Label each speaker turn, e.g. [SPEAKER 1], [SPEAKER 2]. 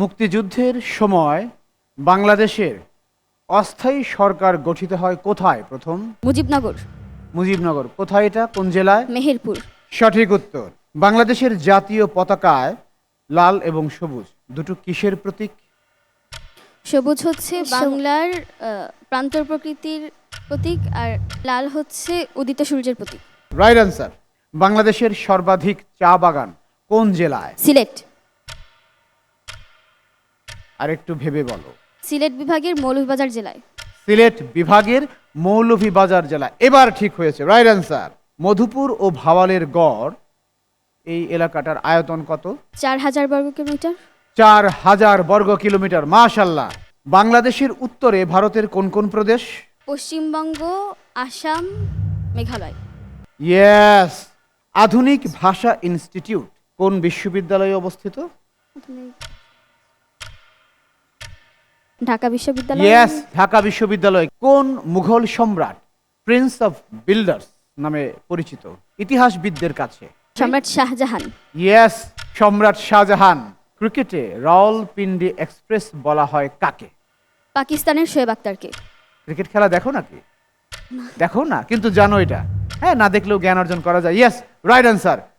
[SPEAKER 1] মুক্তিযুদ্ধের সময় বাংলাদেশের অস্থায়ী সরকার গঠিত হয় কোথায় প্রথম?
[SPEAKER 2] মুজিবনগর।
[SPEAKER 1] মুজিবনগর। কোথায় এটা? কোন জেলায়?
[SPEAKER 2] মেহেরপুর।
[SPEAKER 1] সঠিক উত্তর বাংলাদেশের জাতীয় পতাকায় লাল এবং সবুজ। দুটো কিসের প্রতীক?
[SPEAKER 2] সবুজ হচ্ছে বাংলার প্রান্তর প্রকৃতির প্রতীক আর লাল হচ্ছে উদিত সূর্যের প্রতীক।
[SPEAKER 1] রাইট অ্যান্সার বাংলাদেশের সর্বাধিক চা বাগান কোন জেলায়?
[SPEAKER 2] সিলেট।
[SPEAKER 1] আর একটু ভেবে বলো।
[SPEAKER 2] সিলেট বিভাগের মৌলভীবাজার জেলায়।
[SPEAKER 1] সিলেট বিভাগের মৌলভীবাজার জেলা। এবার ঠিক হয়েছে রাইট অ্যান্সার মধুপুর ও ভাওয়ালের গড় এই এলাকাটার আয়তন কত?
[SPEAKER 2] চার হাজার বর্গ কিলোমিটার।
[SPEAKER 1] চার হাজার বর্গ কিলোমিটার মাশাল্লাহ বাংলাদেশের উত্তরে ভারতের কোন কোন প্রদেশ?
[SPEAKER 2] পশ্চিমবঙ্গ আসাম মেঘালয়।
[SPEAKER 1] ইয়েস আধুনিক ভাষা ইনস্টিটিউট কোন বিশ্ববিদ্যালয়ে অবস্থিত?
[SPEAKER 2] ঢাকা বিশ্ববিদ্যালয়?
[SPEAKER 1] ইয়েস ঢাকা বিশ্ববিদ্যালয়। কোন মুঘল সম্রাট? প্রিন্স অফ বিল্ডার্স নামে পরিচিত। ইতিহাসবিদদের কাছে।
[SPEAKER 2] সম্রাট শাহজাহান।
[SPEAKER 1] ইয়েস সম্রাট শাহজাহান। ক্রিকেটে রাওয়ালপিন্ডি এক্সপ্রেস বলা হয় কাকে?
[SPEAKER 2] পাকিস্তানের শোয়েব আক্তারকে।
[SPEAKER 1] ক্রিকেট খেলা দেখো নাকি? দেখো না কিন্তু জানো এটা। হ্যাঁ না দেখলেও জ্ঞান অর্জন করা যায়। Yes right answer